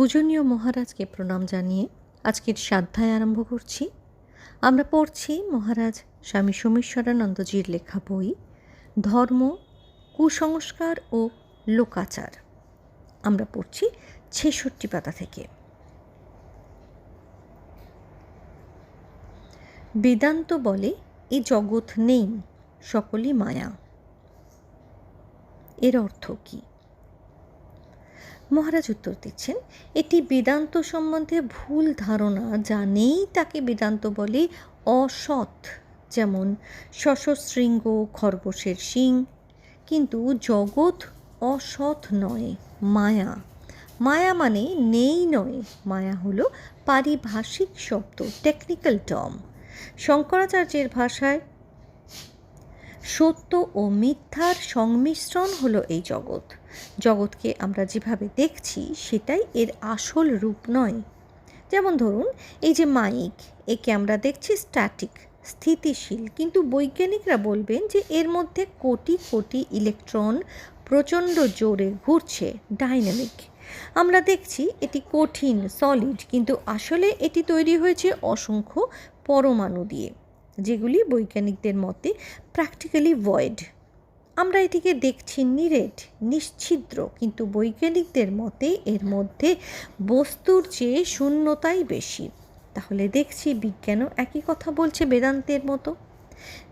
পূজনীয় মহারাজকে প্রণাম জানিয়ে আজকের সাধ্যায় আরম্ভ করছি। আমরা পড়ছি মহারাজ স্বামী সোমেশ্বরানন্দজির লেখা বই, ধর্ম, কুসংস্কার ও লোকাচার। আমরা পড়ছি ছেষট্টি পাতা থেকে। বেদান্ত বলে, এ জগৎ নেই, সকলই মায়া। এর অর্থ কী? মহারাজ উত্তর দিচ্ছেন এটি বেদান্ত সম্বন্ধে ভুল ধারণা যা নেই তাকে বেদান্ত বলে অসৎ, যেমন শশশৃঙ্গ খরগোশের শিং। কিন্তু জগৎ অসৎ নয়, মায়া। মায়া মানে নেই নয়, মায়া হলো পারিভাষিক শব্দ টেকনিক্যাল টর্ম শঙ্করাচার্যের ভাষায় সত্য ও মিথ্যার সংমিশ্রণ হলো এই জগৎ। জগৎকে আমরা যেভাবে দেখছি, সেটাই এর আসল রূপ নয়। যেমন ধরুন, এই যে মাইক, একে আমরা দেখছি স্ট্যাটিক স্থিতিশীল। কিন্তু বৈজ্ঞানিকরা বলবেন যে এর মধ্যে কোটি কোটি ইলেকট্রন প্রচণ্ড জোরে ঘুরছে ডাইনামিক আমরা দেখছি এটি কঠিন সলিড কিন্তু আসলে এটি তৈরি হয়েছে অসংখ্য পরমাণু দিয়ে। যেগুলি বৈজ্ঞানিকদের মতে প্র্যাকটিক্যালি ভয়েড আমরা এটিকে দেখছি নিরেট, নিশ্ছিদ্র, কিন্তু বৈজ্ঞানিকদের মতে এর মধ্যে বস্তুর চেয়ে শূন্যতাই বেশি। তাহলে দেখছি বিজ্ঞানও একই কথা বলছে বেদান্তের মতো।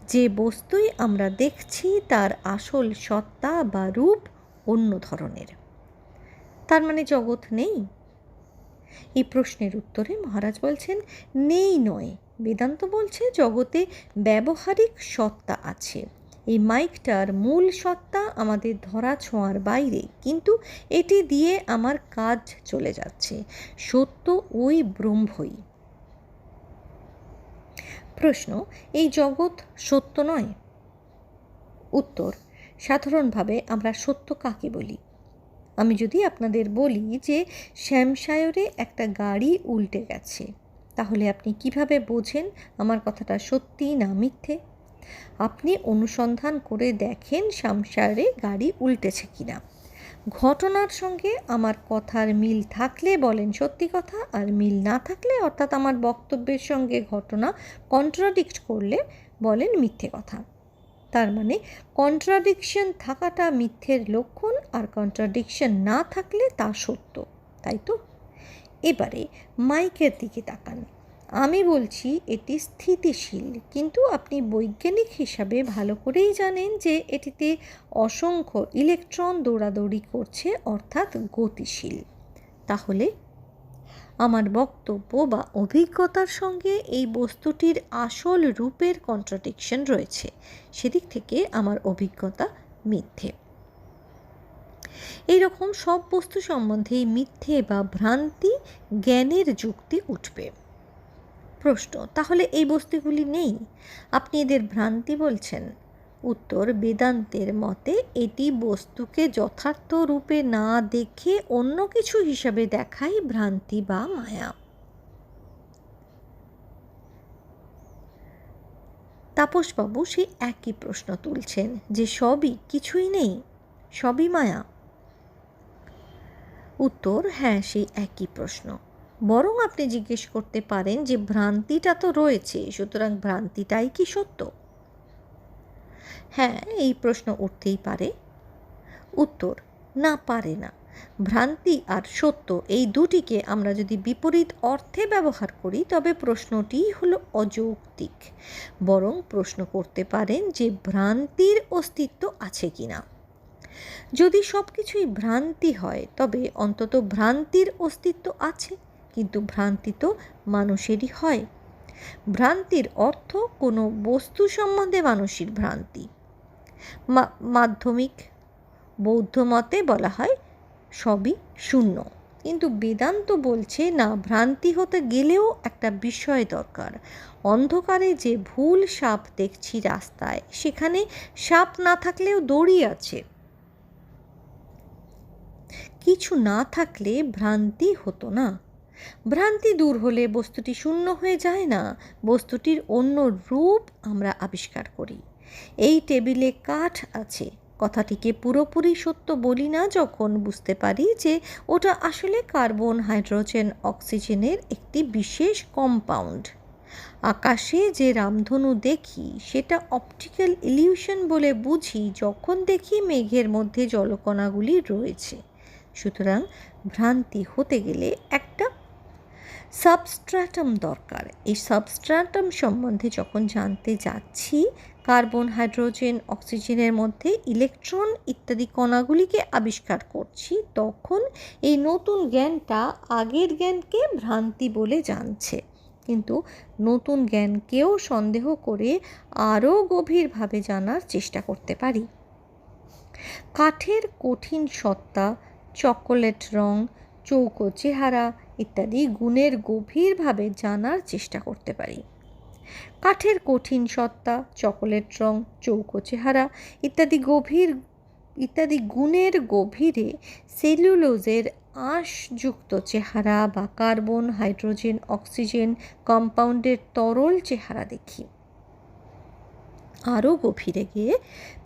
যে বস্তুই আমরা দেখছি তার আসল সত্তা বা রূপ অন্য ধরনের। তার মানে জগৎ নেই। এই প্রশ্নের উত্তরে মহারাজ বলছেন, নেই নয়। বেদান্ত বলছে, জগতে ব্যবহারিক সত্তা আছে। এই মাইকটার মূল সত্তা আমাদের ধরা ছোঁয়ার বাইরে, কিন্তু এটি দিয়ে আমার কাজ চলে যাচ্ছে। সত্য ওই ব্রহ্মই। প্রশ্ন, এই জগৎ সত্য নয়? উত্তর, সাধারণভাবে আমরা সত্য কাকে বলি? আমি যদি আপনাদের বলি যে শ্যামসায়রে একটা গাড়ি উল্টে গেছে, তাহলে আপনি কীভাবে বোঝেন আমার কথাটা সত্যি না মিথ্যে? আপনি অনুসন্ধান করে দেখেন শামসারে গাড়ি উল্টেছে কিনা। ঘটনার সঙ্গে আমার কথার মিল থাকলে বলেন সত্যি কথা, আর মিল না থাকলে অর্থাৎ আমার বক্তব্যের সঙ্গে ঘটনা কন্ট্রাডিক্ট করলে বলেন মিথ্যে কথা। তার মানে কন্ট্রাডিকশন থাকাটা মিথ্যের লক্ষণ আর কন্ট্রাডিকশন না থাকলে তা সত্য, তাই তো? এবারে মাইকের দিকে তাকান। আমি বলছি এটি স্থিতিশীল, কিন্তু আপনি বৈজ্ঞানিক হিসাবে ভালো করেই জানেন যে এটিতে অসংখ্য ইলেকট্রন দৌড়াদৌড়ি করছে, অর্থাৎ গতিশীল। তাহলে আমার বক্তব্য বা অভিজ্ঞতার সঙ্গে এই বস্তুটির আসল রূপের কন্ট্রাডিকশন রয়েছে। সেদিক থেকে আমার অভিজ্ঞতা মিথ্যে। এইরকম সব বস্তু সম্বন্ধে মিথ্যে বা ভ্রান্তি জ্ঞানের যুক্তি উঠবে। প্রশ্ন, তাহলে এই বস্তুগুলি নেই? আপনি এদের ভ্রান্তি বলছেন। উত্তর বেদান্তের মতে এটি বস্তুকে যথার্থ রূপে না দেখে অন্য কিছু হিসাবে দেখাই ভ্রান্তি বা মায়া। তাপসবাবু সেই একই প্রশ্ন তুলছেন যে সবই কিছুই নেই, সবই মায়া? উত্তর হ্যাঁ সেই একই প্রশ্ন। বরং আপনি জিজ্ঞেস করতে পারেন যে ভ্রান্তিটা তো রয়েছে, সুতরাং ভ্রান্তিটাই কি সত্য? হ্যাঁ এই প্রশ্ন উঠতেই পারে। উত্তর, না, পারে না। ভ্রান্তি আর সত্য এই দুটিকে আমরা যদি বিপরীত অর্থে ব্যবহার করি, তবে প্রশ্নটি হলো অযৌক্তিক। বরং প্রশ্ন করতে পারেন যে ভ্রান্তির অস্তিত্ব আছে কি না যদি সব কিছুই ভ্রান্তি হয়, তবে অন্তত ভ্রান্তির অস্তিত্ব আছে, কিন্তু ভ্রান্তি তো মানুষেরই হয়। ভ্রান্তির অর্থ কোনো বস্তু সম্বন্ধে মানুষের ভ্রান্তি। মাধ্যমিক বৌদ্ধ মতে বলা হয় সবই শূন্য। কিন্তু বেদান্ত বলছে না, ভ্রান্তি হতে গেলেও একটা বিষয় দরকার। অন্ধকারে যে ভুল সাপ দেখছি রাস্তায়, সেখানে সাপ না থাকলেও দড়ি আছে। কিছু না থাকলে ভ্রান্তি হতো না। ভ্রান্তি দূর হলে বস্তুটি শূন্য হয়ে যায় না। বস্তুটির অন্য রূপ আমরা আবিষ্কার করি। এই টেবিলে কাঠ আছে। কথাটিকে পুরোপুরি সত্য বলি না যখন বুঝতে পারি যে ওটা আসলে কার্বন, হাইড্রোজেন, অক্সিজেনের একটি বিশেষ কম্পাউন্ড। আকাশে যে রামধনু দেখি, সেটা অপটিক্যাল ইলিউশন বলে বুঝি যখন দেখি মেঘের মধ্যে জলকণাগুলি রয়েছে। সুতরাং ভ্রান্তি হতে গেলে একটা সাবস্ট্রাটাম দরকার। এই সাবস্ট্রাটাম সম্বন্ধে যখন জানতে যাচ্ছি কার্বন, হাইড্রোজেন, অক্সিজেনের মধ্যে ইলেকট্রন ইত্যাদি কণাগুলিকে আবিষ্কার করছি। তখন এই নতুন জ্ঞানটা আগের জ্ঞানকে ভ্রান্তি বলে জানছে। কিন্তু নতুন জ্ঞানকেও সন্দেহ করে আরও গভীরভাবে জানার চেষ্টা করতে পারি। কাঠের কঠিন সত্তা, চকোলেট রং, চৌকো চেহারা ইত্যাদি গুণের গভীরভাবে জানার চেষ্টা করতে পারি। কাঠের কঠিন সত্তা, চকোলেট রং, চৌকো চেহারা ইত্যাদি গভীর, ইত্যাদি গুণের গভীরে সেলুলোজের আঁশযুক্ত চেহারা বা কার্বন, হাইড্রোজেন, অক্সিজেন কম্পাউন্ডের তরল চেহারা দেখি। আরও গভীরে গিয়ে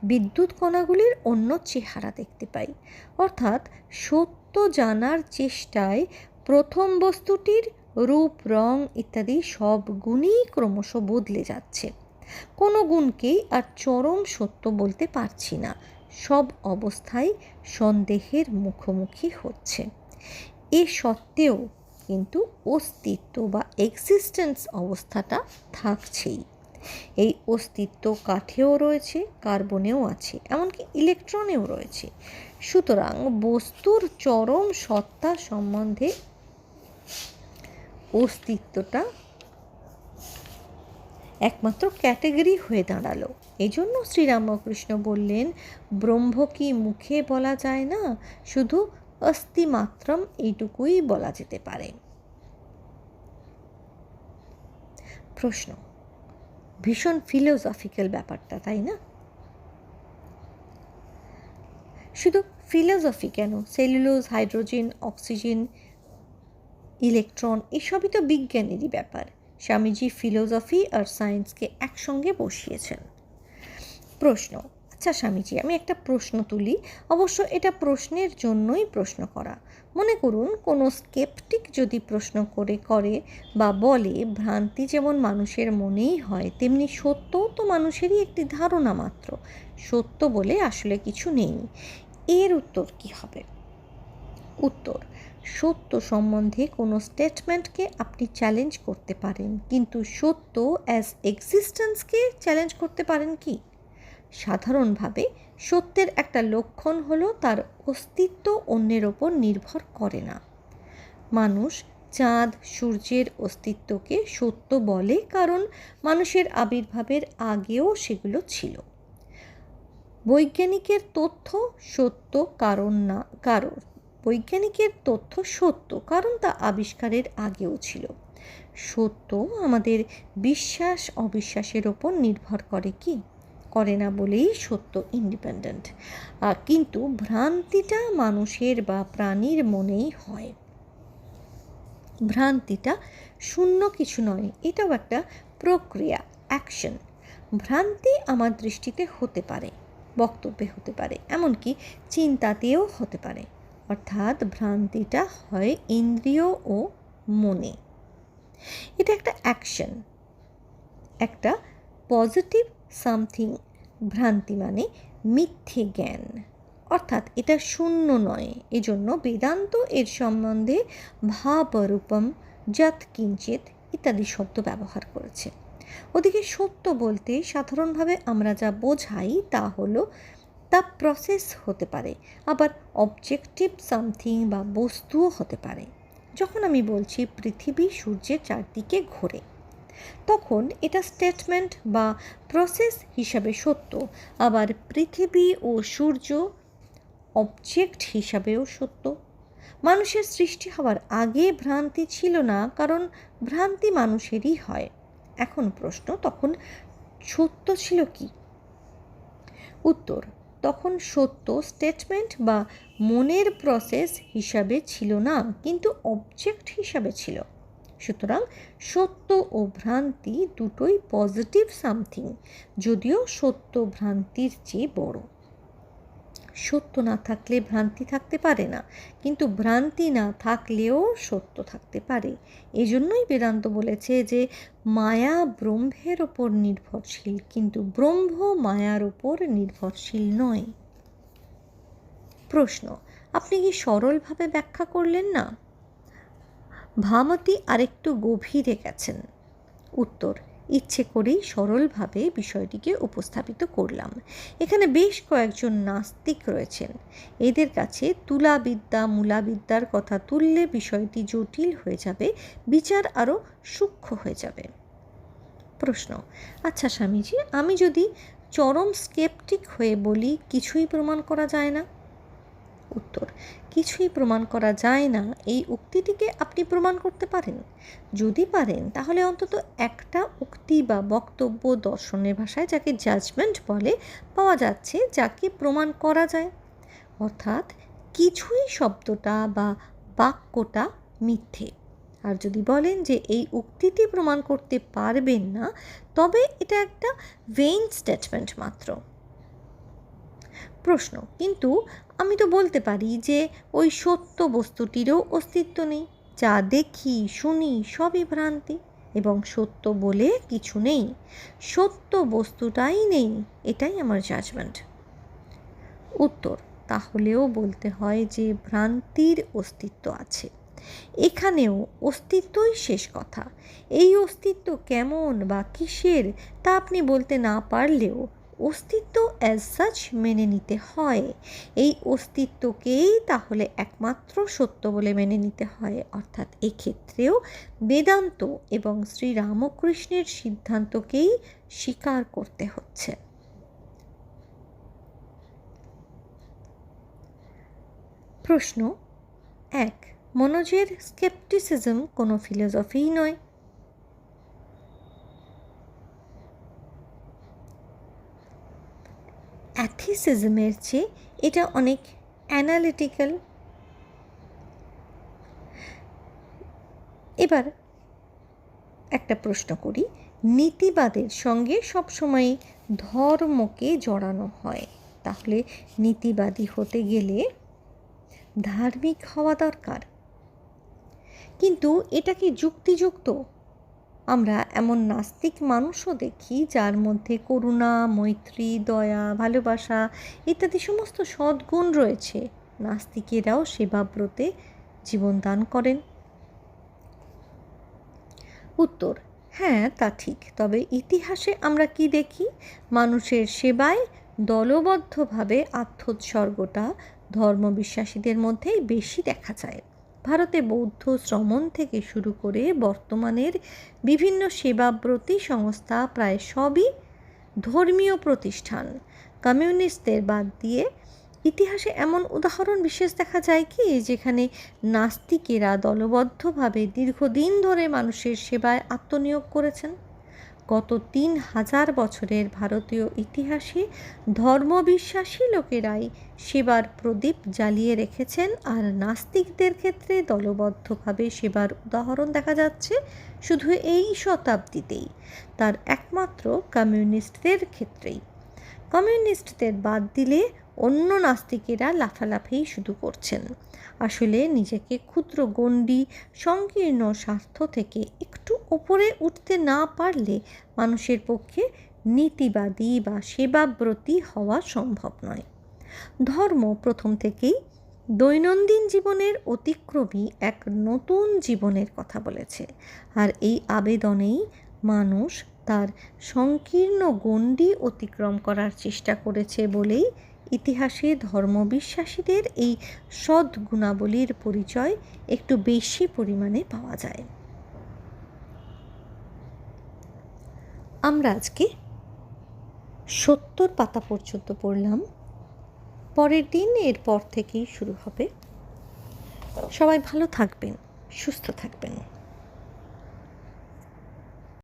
বিদ্যুৎ কণাগুলির অন্য চেহারা দেখতে পাই। অর্থাৎ সত্য জানার চেষ্টায় প্রথম বস্তুটির রূপ, রং ইত্যাদি সব গুণই ক্রমশ বদলে যাচ্ছে। কোনো গুণকেই আর চরম সত্য বলতে পারছি না। সব অবস্থায় সন্দেহের মুখোমুখি হচ্ছে। এ সত্ত্বেও কিন্তু অস্তিত্ব বা এক্সিস্টেন্স অবস্থাটা থাকছেই। এই অস্তিত্ব কাঠেও রয়েছে, কার্বনেও আছে, এমনকি ইলেকট্রনেও রয়েছে। সুতরাং বস্তুর চরম সত্তা সম্বন্ধে অস্তিত্বটা একমাত্র ক্যাটেগরি হয়ে দাঁড়াল। এই জন্য শ্রীরামকৃষ্ণ বললেন, ব্রহ্ম কি মুখে বলা যায় না? শুধু অস্থিমাত্রম এইটুকুই বলা যেতে পারে। প্রশ্ন। ভীষণ ফিলোসফিক্যাল ব্যাপারটা, তাই না? শুধু ফিলোসফি কেন? সেলুলোজ হাইড্রোজেন অক্সিজেন ইলেকট্রন এসবই তো বিজ্ঞানেরই ব্যাপার। স্বামীজি ফিলোসফি আর সায়েন্সকে একসঙ্গে বসিয়েছেন। প্রশ্ন আচ্ছা স্বামীজি, আমি একটা প্রশ্ন তুলি। অবশ্য এটা প্রশ্নের জন্যই প্রশ্ন করা। মনে করুন, কোনো স্কেপটিক যদি প্রশ্ন করে করে বা বলে, ভ্রান্তি যেমন মানুষের মনেই হয়, তেমনি সত্যও তো মানুষেরই একটি ধারণা মাত্র। সত্য বলে আসলে কিছু নেই। এর উত্তর কি হবে? উত্তর সত্য সম্বন্ধে কোনো স্টেটমেন্টকে আপনি চ্যালেঞ্জ করতে পারেন। কিন্তু সত্য অ্যাজ এক্সিস্টেন্সকে চ্যালেঞ্জ করতে পারেন কি? সাধারণভাবে সত্যের একটা লক্ষণ হলো তার অস্তিত্ব অন্যের ওপর নির্ভর করে না। মানুষ চাঁদ, সূর্যের অস্তিত্বকে সত্য বলে কারণ মানুষের আবির্ভাবের আগেও সেগুলো ছিল। বৈজ্ঞানিকের তথ্য সত্য, কারণ না, কারণ। বৈজ্ঞানিকের তথ্য সত্য, কারণ তা আবিষ্কারের আগেও ছিল। সত্য আমাদের বিশ্বাস, অবিশ্বাসের ওপর নির্ভর করে কি? করে না বলেই সত্য ইন্ডিপেন্ডেন্ট কিন্তু ভ্রান্তিটা মানুষের বা প্রাণীর মনেই হয়। ভ্রান্তিটা শূন্য কিছু নয়, এটাও একটা প্রক্রিয়া অ্যাকশন ভ্রান্তি আমার দৃষ্টিতে হতে পারে, বক্তব্যে হতে পারে, এমনকি চিন্তাতেও হতে পারে। অর্থাৎ ভ্রান্তিটা হয় ইন্দ্রিয় ও মনে। এটা একটা অ্যাকশন একটা পজিটিভ সামথিং ভ্রান্তি মানে মিথ্যে জ্ঞান। অর্থাৎ এটা শূন্য নয়, এজন্য বেদান্ত এর সম্বন্ধে ভাবরূপম, যৎ কিঞ্চিত ইত্যাদি শব্দ ব্যবহার করেছে। ওদিকে সত্য বলতে সাধারণভাবে আমরা যা বোঝাই তা হলো তা প্রসেস হতে পারে, আবার অবজেক্টিভ সামথিং বা বস্তুও হতে পারে। যখন আমি বলছি পৃথিবী সূর্যের চারদিকে ঘোরে, তখন এটা স্টেটমেন্ট বা প্রসেস হিসাবে সত্য, আবার পৃথিবী ও সূর্য অবজেক্ট হিসাবেও সত্য। মানুষের সৃষ্টি হওয়ার আগে ভ্রান্তি ছিল না, কারণ ভ্রান্তি মানুষেরই হয়। এখন প্রশ্ন, তখন সত্য ছিল কি? উত্তর তখন সত্য স্টেটমেন্ট বা মনের প্রসেস হিসাবে ছিল না, কিন্তু অবজেক্ট হিসাবে ছিল। সুতরাং সত্য ও ভ্রান্তি দুটোই পজিটিভ সামথিং যদিও সত্য ভ্রান্তির চেয়ে বড়। সত্য না থাকলে ভ্রান্তি থাকতে পারে না। কিন্তু ভ্রান্তি না থাকলেও সত্য থাকতে পারে। এজন্যই বেদান্ত বলেছে যে, মায়া ব্রহ্মের ওপর নির্ভরশীল, কিন্তু ব্রহ্ম মায়ার ওপর নির্ভরশীল নয়। প্রশ্ন, আপনি কি সরলভাবে ব্যাখ্যা করলেন না? ভামতি আরেকটু গভীরে গেছেন। উত্তর ইচ্ছে করেই সরলভাবে বিষয়টিকে উপস্থাপিত করলাম। এখানে বেশ কয়েকজন নাস্তিক রয়েছেন। এদের কাছে তুলাবিদ্যা, মূলাবিদ্যার কথা তুললে বিষয়টি জটিল হয়ে যাবে, বিচার আরও সূক্ষ্ম হয়ে যাবে। প্রশ্ন আচ্ছা স্বামীজি, আমি যদি চরম স্কেপটিক হয়ে বলি, কিছুই প্রমাণ করা যায় না? উত্তর। কিছুই প্রমাণ করা যায় না। এই উক্তিটিকে আপনি প্রমাণ করতে পারেন। যদি পারেন, তাহলে অন্তত একটা উক্তি বা বক্তব্য দর্শনের ভাষায় যাকে জাজমেন্ট বলে পাওয়া যাচ্ছে, যাকে প্রমাণ করা যায়। অর্থাৎ কিছুই শব্দটা বা বাক্যটা মিথ্যে। আর যদি বলেন যে এই উক্তিটি প্রমাণ করতে পারবেন না, তবে এটা একটা ভেইন স্টেটমেন্ট মাত্র। প্রশ্ন, কিন্তু আমি তো বলতে পারি যে ওই সত্য বস্তুটিরও অস্তিত্ব নেই। যা দেখি, শুনি, সবই ভ্রান্তি এবং সত্য বলে কিছু নেই। সত্য বস্তুটাই নেই, এটাই আমার জাজমেন্ট উত্তর, তাহলেও বলতে হয় যে ভ্রান্তির অস্তিত্ব আছে। এখানেও অস্তিত্বই শেষ কথা। এই অস্তিত্ব কেমন বা কিসের তা আপনি বলতে না পারলেও অস্তিত্ব অ্যাজ সাচ মেনে নিতে হয়। এই অস্তিত্বকেই তাহলে একমাত্র সত্য বলে মেনে নিতে হয়। অর্থাৎ এক্ষেত্রেও বেদান্ত এবং শ্রীরামকৃষ্ণের সিদ্ধান্তকেই স্বীকার করতে হচ্ছে। প্রশ্ন, এক, মনোজের স্কেপটিসিজম কোনো ফিলোসফিই নয়। অ্যাথিসিজমের চেয়ে এটা অনেক অ্যানালিটিক্যাল এবার একটা প্রশ্ন করি, নীতিবাদের সঙ্গে সবসময় ধর্মকে জড়ানো হয়, তাহলে নীতিবাদী হতে গেলে ধার্মিক হওয়া দরকার। কিন্তু এটা কি যুক্তিযুক্ত? আমরা এমন নাস্তিক মানুষও দেখি যার মধ্যে করুণা, মৈত্রী, দয়া, ভালোবাসা ইত্যাদি সমস্ত সদ্গুণ রয়েছে। নাস্তিকেরাও সেবাব্রতে জীবনদান করেন। উত্তর হ্যাঁ তা ঠিক। তবে ইতিহাসে আমরা কি দেখি? মানুষের সেবায় দলবদ্ধভাবে আত্মোৎসর্গটা ধর্মবিশ্বাসীদের মধ্যেই বেশি দেখা যায়। ভারতে বৌদ্ধ শ্রমণ থেকে শুরু করে বর্তমানের বিভিন্ন সেবাব্রতী সংস্থা প্রায় সবই ধর্মীয় প্রতিষ্ঠান। কমিউনিস্টদের বাদ দিয়ে ইতিহাসে এমন উদাহরণ বিশেষ দেখা যায় কি? যেখানে নাস্তিকেরা দলবদ্ধভাবে দীর্ঘদিন ধরে মানুষের সেবায় আত্মনিয়োগ করেছেন। গত তিন হাজার বছরের ভারতীয় ইতিহাসে ধর্মবিশ্বাসী লোকেরাই সেবার প্রদীপ জ্বালিয়ে রেখেছেন আর নাস্তিকদের ক্ষেত্রে দলবদ্ধভাবে সেবার উদাহরণ দেখা যাচ্ছে শুধু এই শতাব্দীতেই, তার একমাত্র কমিউনিস্টদের ক্ষেত্রেই। কমিউনিস্টদের বাদ দিলে অন্য নাস্তিকেরা লাফালাফি শুধু করছেন। আসলে নিজেকে ক্ষুদ্র গণ্ডি, সংকীর্ণ স্বার্থ থেকে একটু ওপরে উঠতে না পারলে মানুষের পক্ষে নীতিবাদী বা সেবাব্রতী হওয়া সম্ভব নয়। ধর্ম প্রথম থেকেই দৈনন্দিন জীবনের অতিক্রমী এক নতুন জীবনের কথা বলেছে। আর এই আবেদনেই মানুষ তার সংকীর্ণ গণ্ডি অতিক্রম করার চেষ্টা করেছে বলেই ইতিহাসে ধর্মবিশ্বাসীদের এই সদ্গুণাবলীর পরিচয় একটু বেশি পরিমাণে পাওয়া যায়। আমরা আজকে সত্তর পাতা পর্যন্ত পড়লাম। পরের দিন এরপর থেকেই শুরু হবে। সবাই ভালো থাকবেন, সুস্থ থাকবেন।